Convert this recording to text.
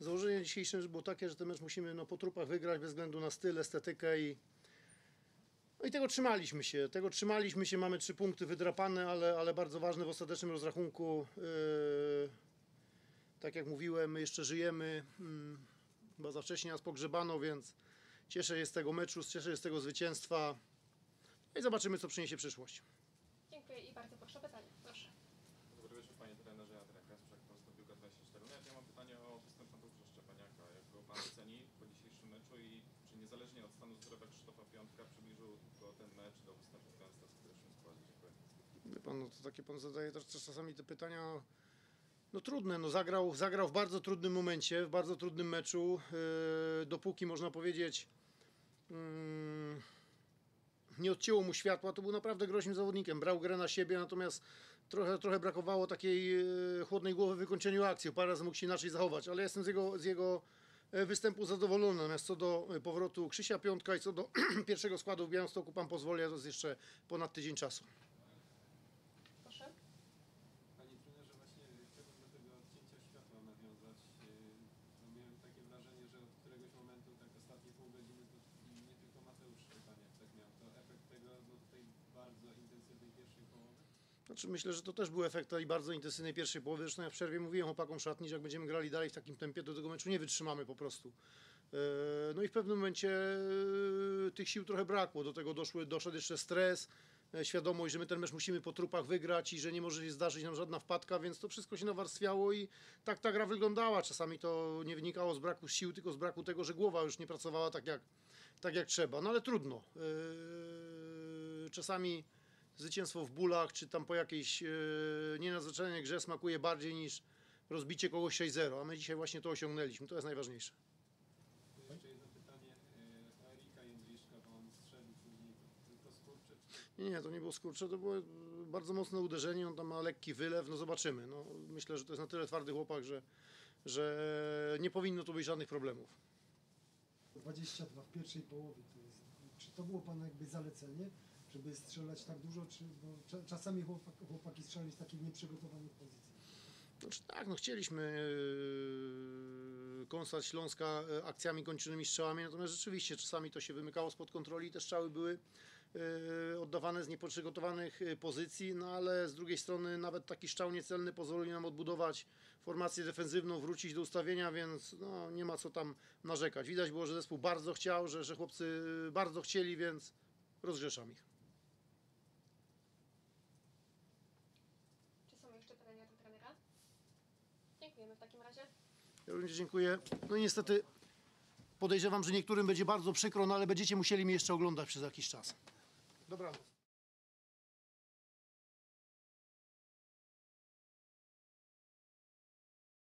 Założenie dzisiejsze było takie, że ten mecz musimy no, po trupach wygrać bez względu na styl, estetykę i no i tego trzymaliśmy się. Tego trzymaliśmy się, mamy trzy punkty wydrapane, ale, ale bardzo ważne w ostatecznym rozrachunku. Yy, tak jak mówiłem, my jeszcze żyjemy. Yy, chyba za wcześnie nas pogrzebano, więc cieszę się z tego meczu, cieszę się z tego zwycięstwa. No i zobaczymy, co przyniesie przyszłość. Dziękuję i bardzo proszę o pytanie. I czy niezależnie od stanu zdrowia Krzysztofa Piątka przybliżył go ten mecz do występu Gęsta w pierwszym składzie? Dziękuję. Pan, no to takie pan zadaje też czasami te pytania no trudne. No zagrał, zagrał w bardzo trudnym momencie, w bardzo trudnym meczu. Yy, dopóki można powiedzieć mm, nie odcięło mu światła, to był naprawdę groźnym zawodnikiem. Brał grę na siebie, natomiast trochę, trochę brakowało takiej yy, chłodnej głowy w wykończeniu akcji. Parę razy mógł się inaczej zachować, ale jestem z jego, z jego występu zadowolony. Natomiast co do e, powrotu Krzysia Piątka i co do pierwszego składu w Białymstoku, pan pozwoli, a to jest jeszcze ponad tydzień czasu. Proszę. Panie trenerze, właśnie chciałbym do tego odcięcia światła nawiązać. Yy, No miałem takie wrażenie, że od któregoś momentu, tak ostatnie pół godziny, to nie tylko Mateusz Szczepaniak tak miał. To efekt tego no, tej bardzo intensywnej pierwszej połowy. Znaczy myślę, że to też był efekt tej bardzo intensywnej pierwszej połowy. Zresztą ja w przerwie mówiłem chłopakom szatni, że jak będziemy grali dalej w takim tempie, to tego meczu nie wytrzymamy po prostu. E, No i w pewnym momencie e, tych sił trochę brakło. Do tego doszły, doszedł jeszcze stres, e, świadomość, że my ten mecz musimy po trupach wygrać i że nie może się zdarzyć nam żadna wpadka, więc to wszystko się nawarstwiało i tak ta gra wyglądała. Czasami to nie wynikało z braku sił, tylko z braku tego, że głowa już nie pracowała tak jak, tak jak trzeba. No ale trudno. Czasami zwycięstwo w bólach, czy tam po jakiejś e, nienadzwyczajnej grze smakuje bardziej niż rozbicie kogoś 6-0, a my dzisiaj właśnie to osiągnęliśmy, to jest najważniejsze. To jeszcze jedno pytanie yy, o Erika Jędrzejczka, bo on strzelił później to. Czy Nie, nie, to nie było skurcze, to było e, bardzo mocne uderzenie, on tam ma lekki wylew, no zobaczymy. No, myślę, że to jest na tyle twardy chłopak, że, że nie powinno tu być żadnych problemów. 22 w pierwszej połowie to jest. Czy to było Pana jakby zalecenie, żeby strzelać tak dużo, czy bo cza- czasami chłopak, chłopaki strzelają z takich nieprzygotowanych pozycji? Znaczy, tak, no chcieliśmy yy, kąsać Śląska yy, akcjami kończonymi strzałami, natomiast rzeczywiście czasami to się wymykało spod kontroli, te strzały były yy, oddawane z nieprzygotowanych yy, pozycji, no ale z drugiej strony nawet taki strzał niecelny pozwoli nam odbudować formację defensywną, wrócić do ustawienia, więc no, nie ma co tam narzekać. Widać było, że zespół bardzo chciał, że, że chłopcy bardzo chcieli, więc rozgrzeszam ich. Czy są jeszcze pytania do trenera? Dziękujemy w takim razie. Ja również dziękuję. No i niestety podejrzewam, że niektórym będzie bardzo przykro, no ale będziecie musieli mnie jeszcze oglądać przez jakiś czas. Dobranoc.